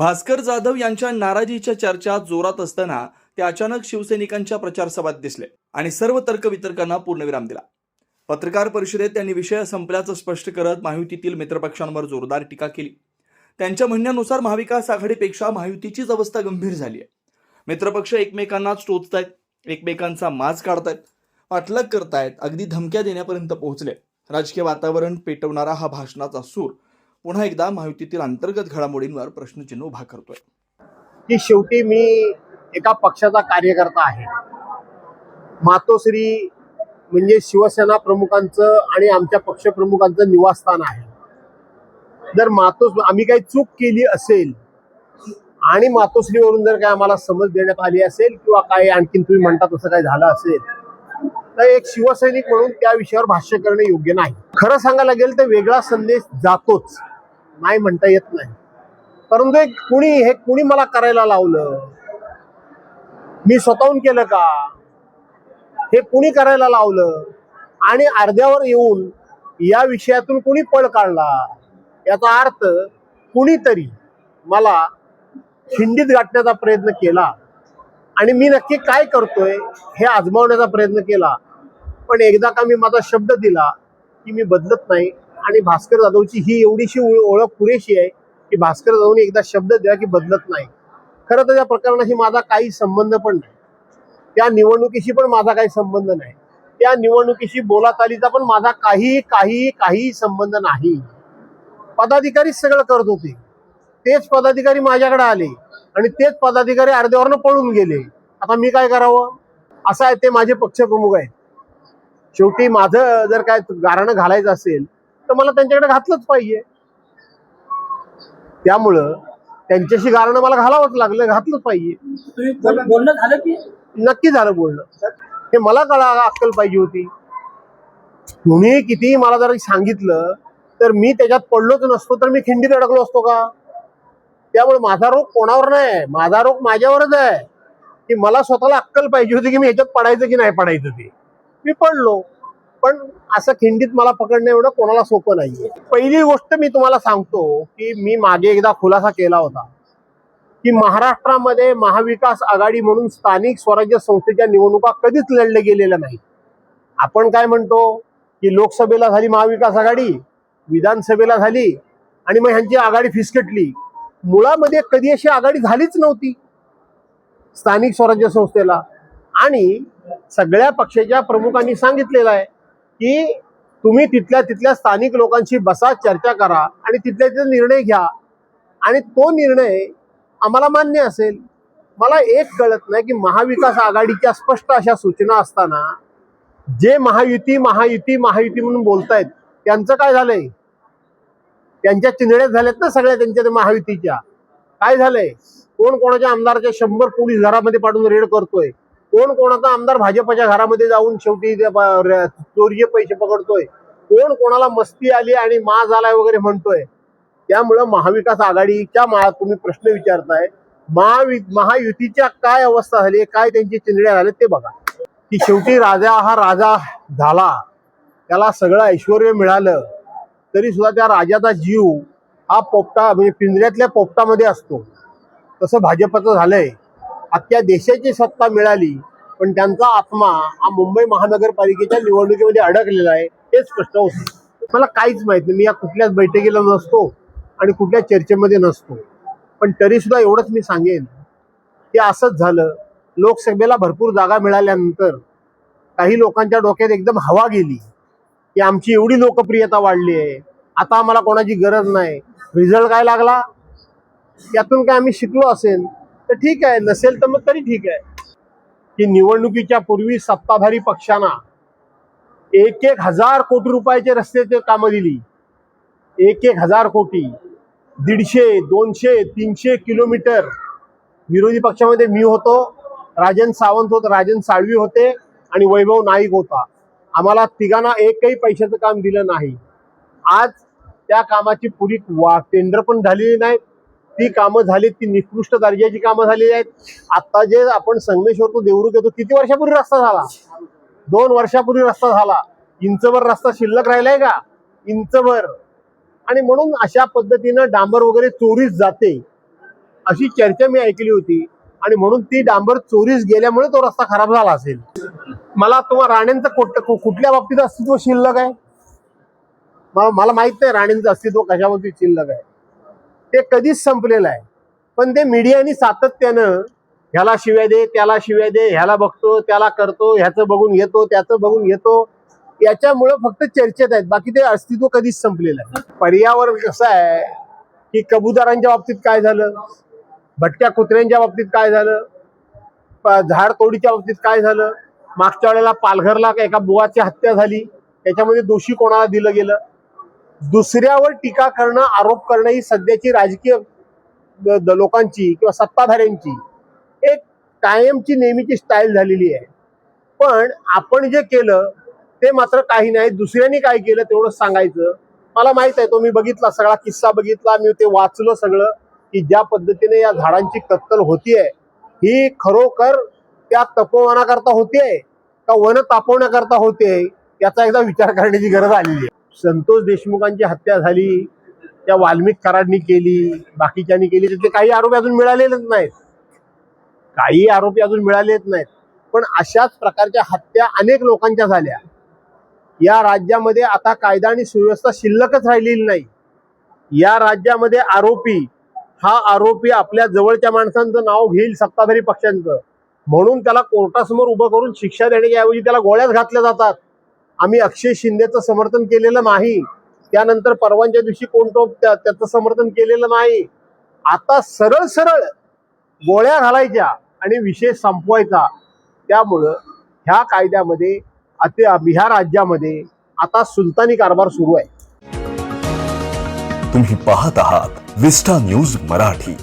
भास्कर जाधव यांच्या नाराजीच्या चर्चा जोरात असताना ते अचानक शिवसैनिकांच्या प्रचारसभात दिसले आणि सर्व तर्कवितर्कांना पूर्णविराम दिला. पत्रकार परिषदेत त्यांनी विषय संपल्याचं स्पष्ट करत महायुतीतील मित्रपक्षांवर जोरदार टीका केली. त्यांच्या म्हणण्यानुसार महाविकास आघाडीपेक्षा महायुतीचीच अवस्था गंभीर झाली आहे. मित्रपक्ष एकमेकांनाच टोचतायत एकमेकांचा माज काढतायत पाठलाग करतायत अगदी धमक्या देण्यापर्यंत पोहोचले. राजकीय वातावरण पेटवणारा हा भाषणाचा सूर पुन्हा एकदा महायुतीतील अंतर्गत घडामोडींवर प्रश्नचिन्ह उभा करतोय. की शेवटी मी एका पक्षाचा कार्यकर्ता आहे. मातोश्री म्हणजे शिवसेना प्रमुखांचं आणि आमच्या पक्षप्रमुखांचं निवासस्थान आहे. जर मातोस आम्ही काही चूक केली असेल आणि मातोश्रीवरून जर काय आम्हाला समज देण्यात आली असेल किंवा काही आणखीन तुम्ही म्हणता तसं काही झालं असेल तर एक शिवसैनिक म्हणून त्या विषयावर भाष्य करणे योग्य नाही. खरं सांगायला गेलं तर वेगळा संदेश जातोच. नाही म्हणता येत नाही. परंतु एक कुणी हे कुणी मला करायला लावलं? मी स्वतःहून केलं का? हे कुणी करायला लावलं? आणि अर्ध्यावर येऊन या विषयातून कुणी पळ काढला? याचा अर्थ कुणीतरी मला खिंडीत गाठण्याचा प्रयत्न केला. आणि मी नक्की काय करतोय हे आजमावण्याचा प्रयत्न केला. पण एकदा का मी माझा शब्द दिला की मी बदलत नाही. आणि भास्कर जाधवची ही एवढीशी ओळख पुरेशी आहे की भास्कर जाधवने एकदा शब्द द्या की बदलत नाही. खरं तर या प्रकरणाशी माझा काही संबंध पण नाही. त्या निवडणुकीशी पण माझा काही संबंध नाही. त्या निवडणुकीशी बोलाचालीचा पण माझा काही काही काही संबंध नाही. पदाधिकारीच सगळं करत होते. तेच पदाधिकारी माझ्याकडे आले आणि तेच पदाधिकारी अर्ध्यावरनं पळून गेले. आता मी काय करावं? असं आहे ते माझे पक्षप्रमुख आहेत. शेवटी माझं जर काय गारणं घालायचं असेल तर मला त्यांच्याकडे घातलंच पाहिजे. त्यामुळं त्यांच्याशी गारणं मला घालावंच लागलं घातलंच पाहिजे. बोलणं झालं की? नक्की झालं बोलणं. हे मला कळा अक्कल पाहिजे होती. तुम्ही कितीही मला जर सांगितलं तर मी त्याच्यात पडलोच नसतो तर मी खिंडीत अडकलो असतो का? त्यामुळे माझा रोग कोणावर नाही माझा रोग माझ्यावरच आहे. की मला स्वतःला अक्कल पाहिजे होती की मी ह्याच्यात पडायचं की नाही पडायचं ते. मी पडलो. पण असं खिंडीत मला पकडणं एवढं कोणाला सोपं नाहीये. पहिली गोष्ट मी तुम्हाला सांगतो की मी मागे एकदा खुलासा केला होता की महाराष्ट्रामध्ये महाविकास आघाडी म्हणून स्थानिक स्वराज्य संस्थेच्या निवडणुका कधीच लढल्या गेलेल्या नाहीत. आपण काय म्हणतो की लोकसभेला झाली महाविकास आघाडी विधानसभेला झाली आणि मग ह्यांची आघाडी फिसकटली. मुळामध्ये कधी अशी आघाडी झालीच नव्हती स्थानिक स्वराज्य संस्थेला. आणि सगळ्या पक्षाच्या प्रमुखांनी सांगितलेलं आहे की तुम्ही तिथल्या तिथल्या स्थानिक लोकांशी बसा चर्चा करा आणि तिथल्या तिथे निर्णय घ्या. आणि तो निर्णय आम्हाला मान्य असेल. मला एक कळत नाही की महाविकास आघाडीच्या स्पष्ट अशा सूचना असताना जे महायुती महायुती महायुती म्हणून बोलतायत त्यांचं काय झालंय? त्यांच्या चिंधड्या झाल्यात ना सगळ्या त्यांच्या त्या महायुतीच्या. काय झालंय? कोण कोणाच्या आमदाराच्या शंभर पोलीस घरामध्ये पाठवून रेड करतोय? कोण कोणाचा आमदार भाजपच्या घरामध्ये जाऊन शेवटी चोरीचे पैसे पकडतोय? कोण कोणाला मस्ती आली आणि मा झालाय वगैरे म्हणतोय? त्यामुळं महाविकास आघाडीच्या मा तुम्ही प्रश्न विचारताय महावि महायुतीच्या काय अवस्था झाली काय त्यांची चिंधड्या झाल्या ते बघा. की शेवटी राजा हा राजा झाला त्याला सगळं ऐश्वर मिळालं तरी सुद्धा त्या राजाचा जीव हा पोपटा म्हणजे पिंजऱ्यातल्या पोपटामध्ये असतो. तसं भाजपचं झालंय. अख्ख्या देशाची सत्ता मिळाली पण त्यांचा आत्मा हा मुंबई महानगरपालिकेच्या निवडणुकीमध्ये अडकलेला आहे हे स्पष्ट होतं मला काहीच माहीत नाही मी या कुठल्याच बैठकीला नसतो आणि कुठल्या चर्चेमध्ये नसतो. पण तरी सुद्धा एवढंच मी सांगेन की असंच झालं लोकसभेला भरपूर जागा मिळाल्यानंतर काही लोकांच्या डोक्यात एकदम हवा गेली की आमची एवढी लोकप्रियता वाढली आहे आता आम्हाला कोणाची गरज नाही. रिझल्ट काय लागला? यातून काय आम्ही शिकलो असेल? तर ठीक आहे नसेल तर मग तरी ठीक आहे. की निवडणुकीच्या पूर्वी सत्ताधारी पक्षांना एक एक हजार कोटी रुपयाचे रस्त्याचे कामं दिली. एक एक हजार कोटी दीडशे दोनशे तीनशे किलोमीटर विरोधी पक्षामध्ये मी होतो राजन सावंत होत राजन साळवी होते आणि वैभव नाईक होता. आम्हाला तिघांना एकही पैशाचं काम दिलं नाही. आज त्या कामाची पुरी वा टेंडर पण झालेली नाही ती कामं झालीत ती निकृष्ट दर्जाची कामं झालेली आहेत. आता जे आपण संगमेश्वर तो देवरुख येतो किती वर्षापूर्वी रस्ता झाला? दोन वर्षापूर्वी रस्ता झाला. इंचभर रस्ता शिल्लक राहिलाय का? इंचभर. आणि म्हणून अशा पद्धतीनं डांबर वगैरे चोरीस जाते अशी चर्चा मी ऐकली होती. आणि म्हणून ती डांबर चोरीस गेल्यामुळे तो रस्ता खराब झाला असेल. मला तुम्हाला राणेंचं कुठ कुठल्या बाबतीत अस्तित्व शिल्लक आहे? मला माहीत नाही राणेंचं अस्तित्व कशाबद्दल शिल्लक आहे. ते कधीच संपलेलं आहे पण ते मीडियाने सातत्यानं ह्याला शिव्या दे त्याला शिव्या दे ह्याला बघतो त्याला करतो ह्याचं बघून घेतो त्याचं बघून घेतो. याच्यामुळं फक्त चर्चेत आहेत. बाकी ते अस्तित्व कधीच संपलेलं आहे पर्यावरण कसं आहे की कबुदारांच्या बाबतीत काय झालं? भटक्या कुत्र्यांच्या बाबतीत काय झालं? झाड तोडीच्या बाबतीत काय झालं? मागच्या वेळेला पालघरला एका बुवाची हत्या झाली. त्याच्यामध्ये दोषी कोणाला दिलं गेलं? दुसऱ्यावर टीका करणं आरोप करणं ही सध्याची राजकीय लोकांची किंवा सत्ताधाऱ्यांची एक कायमची नेहमीची स्टाईल झालेली आहे. पण आपण जे केलं ते मात्र काही नाही. दुसऱ्यांनी काय केलं तेवढं सांगायचं. मला माहीत आहे तो मी बघितला सगळा किस्सा बघितला मी ते वाचलं सगळं की ज्या पद्धतीने या झाडांची कत्तल होतीये ही खरोखर त्या तपोवनाकरता होतीये का वन तापवण्याकरता होते याचा एकदा विचार करण्याची गरज आलेली आहे. संतोष देशमुखांची हत्या झाली त्या वाल्मिक कराडनी केली बाकीच्यांनी केली त्याचे काही आरोपी अजून मिळालेलेच नाहीत. काही आरोपी अजून मिळालेच नाहीत. पण अशाच प्रकारच्या हत्या अनेक लोकांच्या झाल्या. या राज्यामध्ये आता कायदा आणि सुव्यवस्था शिल्लकच राहिलेली नाही. या राज्यामध्ये आरोपी हा आरोपी आपल्या जवळच्या माणसांचं नाव घेईल सत्ताधारी पक्षांचं. म्हणून त्याला कोर्टासमोर उभं करून शिक्षा देण्याच्या ऐवजी त्याला गोळ्याच घातल्या जातात. आम्ही अक्षय शिंदेचं समर्थन केलेलं नाही. त्यानंतर परवांच्या दिवशी कोणतो त्या- त्याचं समर्थन केलेलं नाही. आता सरळ सरळ गोळ्या घालायच्या आणि विषय संपवायचा. त्यामुळं ह्या कायद्यामध्ये अति ह्या राज्यामध्ये आता सुलतानी कारभार सुरू आहे. तुम्ही पाहत आहात विस्टा न्यूज मराठी.